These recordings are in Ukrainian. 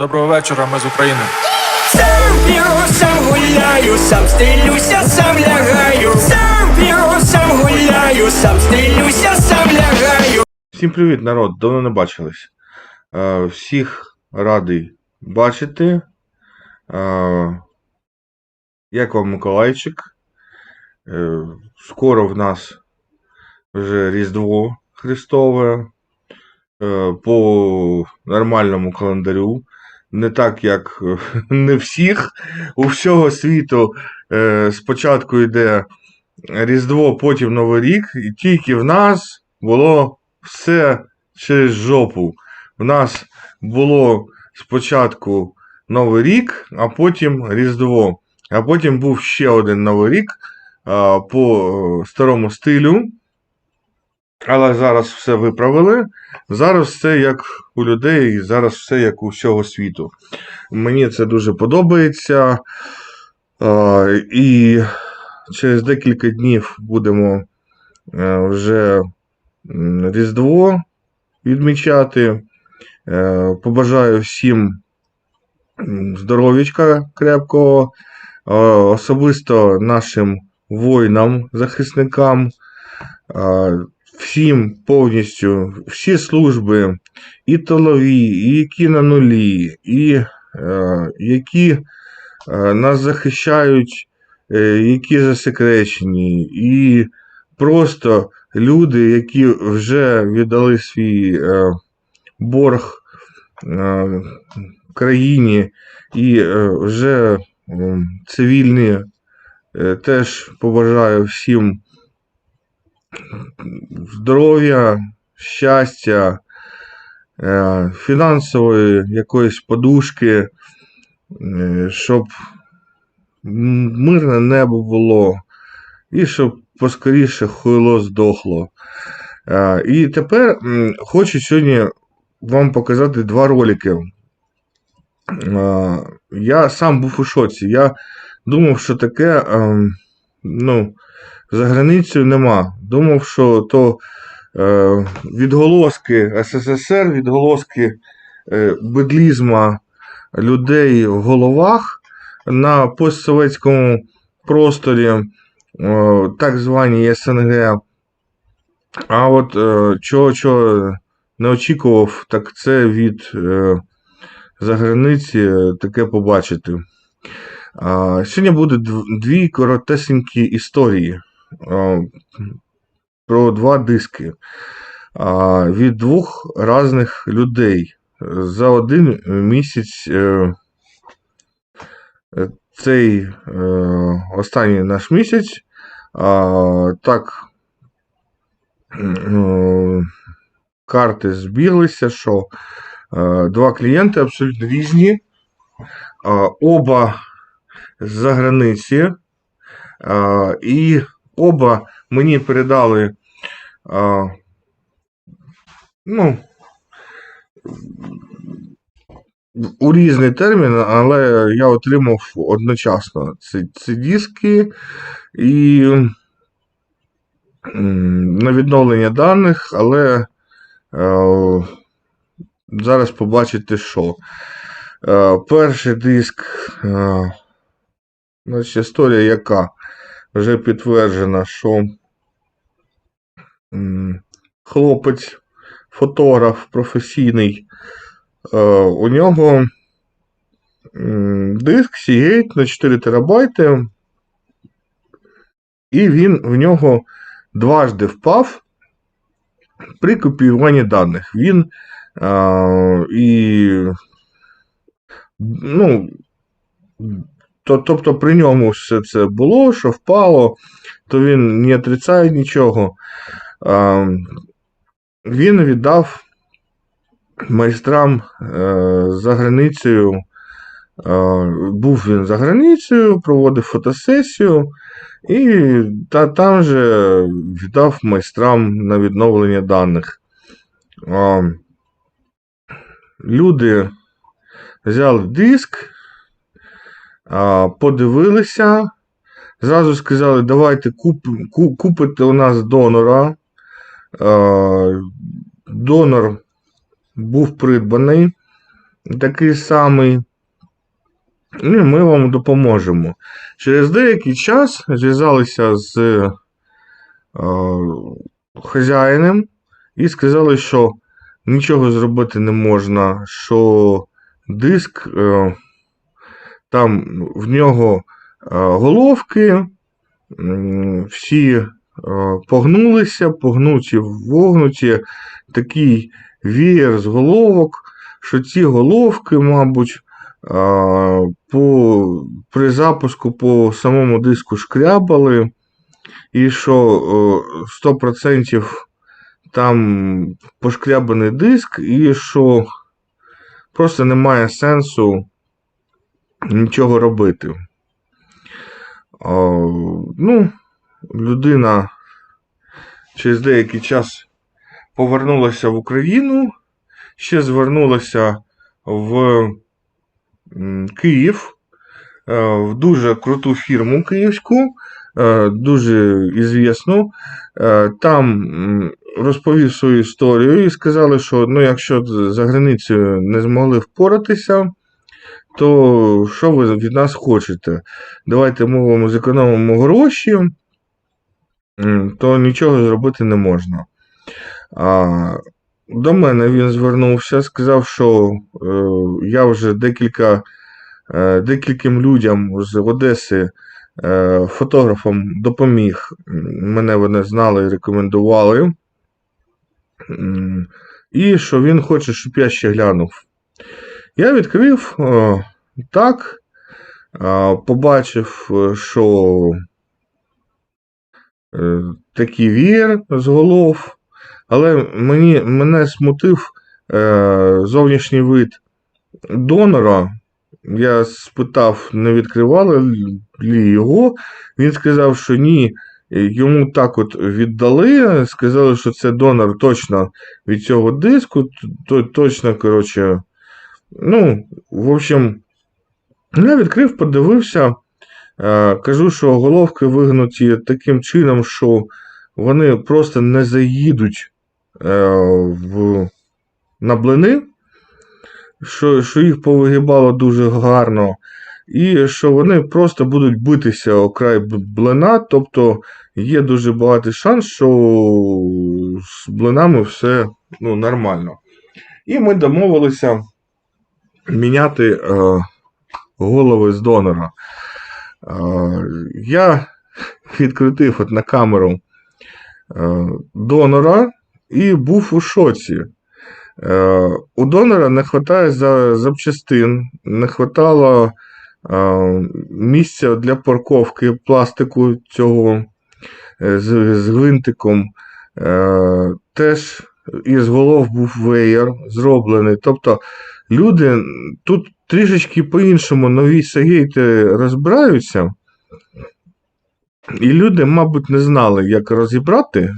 Доброго вечора, ми з України. Сам п'ю, сам гуляю, сам стилюся, сам лягаю. Сам п'ю, сам гуляю, сам стилюся, сам лягаю. Всім привіт, народ! Давно не бачились. Е, Всіх радий бачити. Е, Як вам Миколайчик? Е, Скоро в нас вже Різдво Христове по нормальному календарю. Не так, як е, не всіх. У всього світу е, спочатку йде Різдво, потім Новий рік, і тільки в нас було все через жопу. У нас було спочатку Новий рік, а потім Різдво. А потім був ще один Новий рік по е, старому стилю. Але зараз все виправили. Зараз все як у людей, і зараз все як у всього світу. Мені це дуже подобається. І через декілька днів будемо е, вже Різдво відмічати. Е, Побажаю всім здоров'ячка крепкого, особисто нашим воїнам, захисникам, всім повністю, всі служби, і тилові, і які на нулі, і е, які е, нас захищають, е, які засекречені, і просто люди, які вже віддали свій е, борг е, країні і е, вже е, цивільні, теж побажаю всім здоров'я, щастя, е, фінансової якоїсь подушки, е, щоб мирне небо було, і щоб поскоріше хуйло здохло. Е, І тепер хочу сьогодні вам показати два ролики. Я сам був у шоці. Я думав, що таке ем, ну, за границею нема. Думав, що то е, відголоски СССР, відголоски е, бедлізма людей в головах на постсовєтському просторі, е, так званій СНГ. А от е, чого, чого не очікував, так це від е, заграниці е, таке побачити. Сьогодні буде дві коротесенькі історії про два диски від двох різних людей. За один місяць е, е, цей е, останній наш місяць так е, карти збіглися, що е, два клієнти абсолютно різні, оба з-за границі, і оба мені передали а, ну, у різний термін, але я отримав одночасно ці, ці диски і на відновлення даних, але е, зараз побачите, що. Е, перший диск, е, значить, історія яка вже підтверджена, що хлопець, фотограф професійний, е, у нього диск Seagate на 4 терабайти, і він в нього дважди впав при копіюванні даних. Він е, і ну, то, тобто при ньому все це було, що впало, то він не отрицає нічого. А, він віддав майстрам е, за границею. Е, був він за границею, проводив фотосесію, і та, там же віддав майстрам на відновлення даних. Люди взяли диск, подивилися, зразу сказали, давайте куп, купите у нас донора. Донор був придбаний. такий самий. Ну, і ми вам допоможемо. Через деякий час зв'язалися з е, хазяїном і сказали, що нічого зробити не можна, що диск, е, там в нього е, головки, всі е, погнулися, погнуті, вогнуті, такий вієр з головок, що ці головки, мабуть, по, при запуску по самому диску шкрябали, і що 100% там пошкрябаний диск, і що просто немає сенсу нічого робити. Ну, людина через деякий час повернулася в Україну, ще звернулася в Київ, е, в дуже круту фірму київську, е, дуже ізвісну. Е, Там розповів свою історію і сказали, що ну, якщо за границею не змогли впоратися, то що ви від нас хочете? Давайте ми вам зекономимо гроші, то нічого зробити не можна. А, до мене він звернувся, сказав, що е, я вже декілька, е, декільким людям з Одеси е, фотографам допоміг. Мене вони знали і рекомендували. І що він хоче, щоб я ще глянув. Я відкрив е, так, е, побачив, що е, такий вієр з голов. Але мені, мене смутив зовнішній вид донора. Я спитав, не відкривали лі його. Він сказав, що ні, йому так от віддали. Сказали, що це донор точно від цього диску. То, точно, коротше, ну, в общем, я відкрив, подивився. Е, кажу, що головки вигнуті таким чином, що вони просто не заїдуть е, в, на блини, що, що їх повигибало дуже гарно, і що вони просто будуть битися о край блина, тобто є дуже багатий шанс, що з блинами все ну, нормально. І ми домовилися міняти е, голови з донора. Е, я відкрутив от на камеру е, донора і був у шоці. Е, У донора не вистачає за запчастин, не вистачало е, місця для парковки пластику цього е, з, з гвинтиком. Е, Теж із голов був веєр зроблений. Тобто люди тут трішечки по-іншому нові сагейти розбираються. І люди, мабуть, не знали, як розібрати,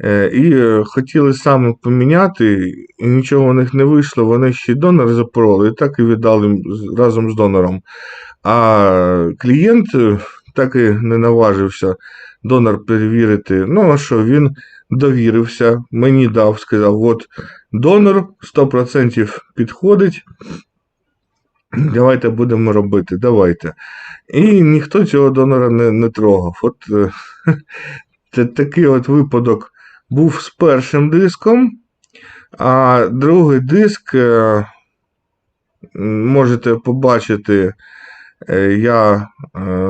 е, і е, хотіли саме поміняти, і нічого у них не вийшло, вони ще й донор запороли, і так і віддали разом з донором. А клієнт е, так і не наважився донор перевірити. Ну, а що, він довірився, мені дав, сказав, от донор 100% підходить. Давайте будемо робити, давайте. І ніхто цього донора не, не трогав. От е, це такий от випадок був з першим диском, а другий диск е, можете побачити, е, я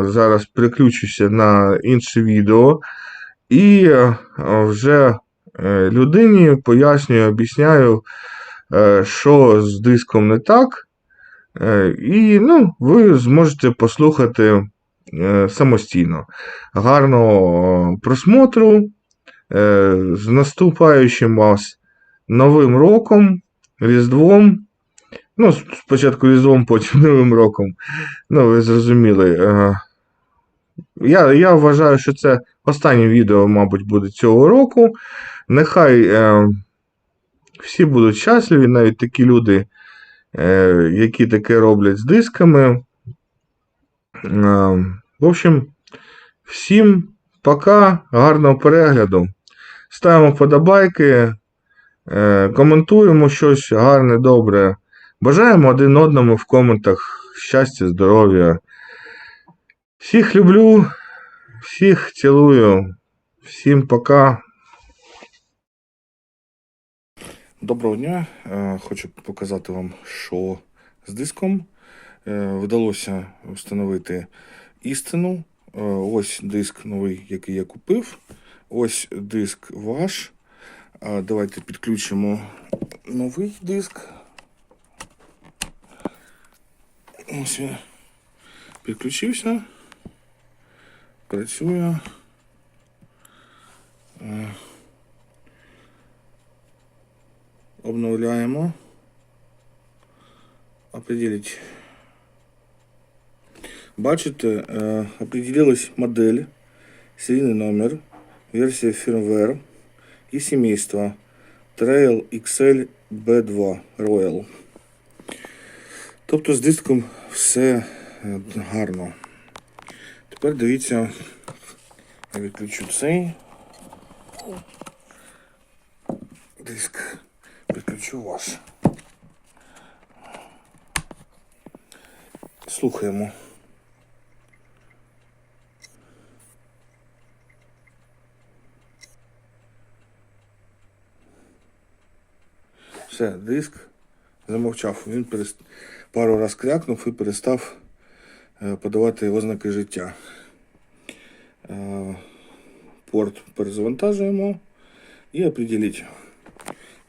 зараз переключуся на інше відео, і е, вже е, людині пояснюю, об'ясняю, е, що з диском не так. І ну, ви зможете послухати самостійно. Гарного просмотру. З наступаючим вас Новим роком, Різдвом. Ну, спочатку Різдвом, потім Новим роком. Ну, ви зрозуміли. Я, я вважаю, що це останнє відео, мабуть, буде цього року. Нехай е, всі будуть щасливі, навіть такі люди, е, які таке роблять з дисками. Е, в общем, всім пока, гарного перегляду. Ставимо вподобайки, е, коментуємо щось гарне, добре. Бажаємо один одному в коментах щастя, здоров'я. Всіх люблю, всіх цілую, всім пока. Доброго дня. Е, Хочу показати вам, що з диском Е, вдалося встановити істину. Е, Ось диск новий, який я купив. Ось диск ваш. Давайте підключимо новий диск. Ось він підключився. Працює. Е, Обновляємо. Определить. Бачите, е, определилась модель, серийный номер, версия firmware і сімейство Trail XL B2 Royal. Тобто з диском все е, гарно. Тепер дивіться, я відключу цей диск, підключу ваш. Слухаємо. Все, диск замовчав. Він перест... пару раз крякнув і перестав подавати ознаки життя. Е, Порт перезавантажуємо і определіть.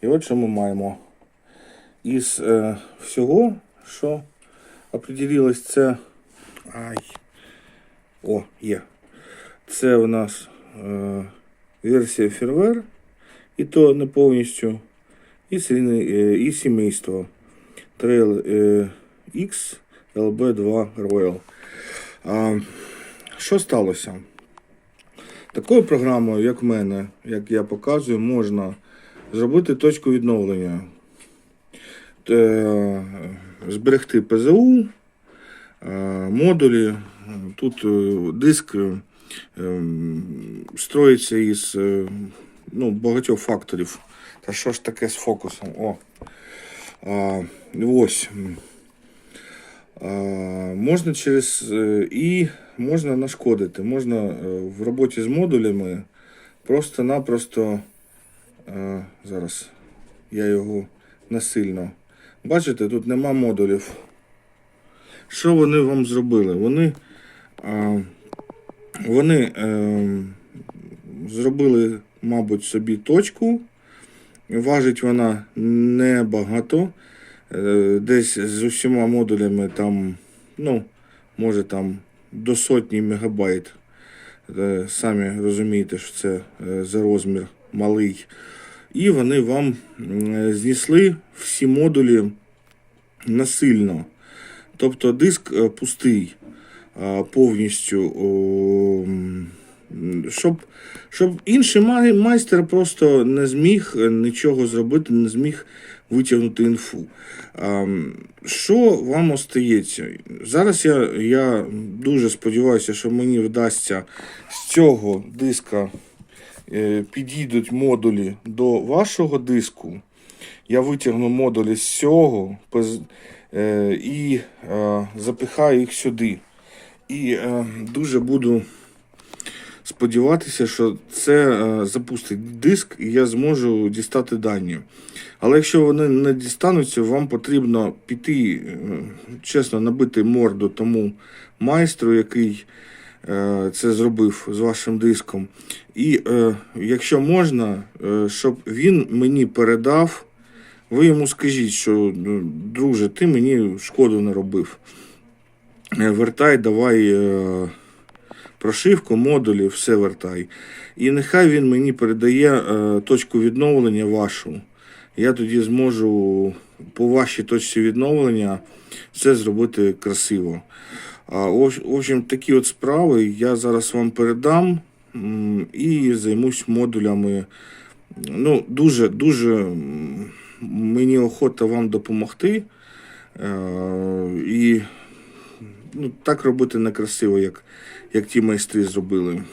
І от що ми маємо. Із е, всього, що определилось, це. Ай. О, є. Це у нас е, версія firmware, і то не повністю. І, е, і сімейство Trail е, X LB2 Royal. А, що сталося? Такою програмою, як в мене, як я показую, можна зробити точку відновлення, Е, зберегти ПЗУ, е, модулі. Тут е, диск строїться із ну, багатьох факторів. Та що ж таке з фокусом? О. А, ось. Можна через е, і можна нашкодити. Можна е, в роботі з модулями просто-напросто. е, Зараз я його насильно. Бачите, тут нема модулів. Що вони вам зробили? Вони, вони зробили, мабуть, собі точку. Важить вона небагато. Е, Десь з усіма модулями там, ну, може там до сотні мегабайт. Е, Самі розумієте, що це е, за розмір малий. І вони вам м, знесли всі модулі насильно. Тобто диск пустий повністю. Щоб, щоб інший майстер просто не зміг нічого зробити, не зміг витягнути інфу. Що вам остається? Зараз я, я дуже сподіваюся, що мені вдасться з цього диска е, підійдуть модулі до вашого диску. Я витягну модулі з цього е, і е, запихаю їх сюди. І дуже буду сподіватися, що це е, запустить диск і я зможу дістати дані. Але якщо вони не дістануться, вам потрібно піти, е, чесно, набити морду тому майстру, який е, це зробив з вашим диском. І якщо можна, щоб він мені передав, ви йому скажіть, що ну, друже, ти мені шкоду не робив. Вертай, давай прошивку, модулі, все вертай. І нехай він мені передає е, точку відновлення вашу. Я тоді зможу по вашій точці відновлення все зробити красиво. А, в общем, такі от справи я зараз вам передам і займусь модулями. Ну, дуже, дуже мені охота вам допомогти. Е, і ну, так робити некрасиво, як, як ті майстри зробили.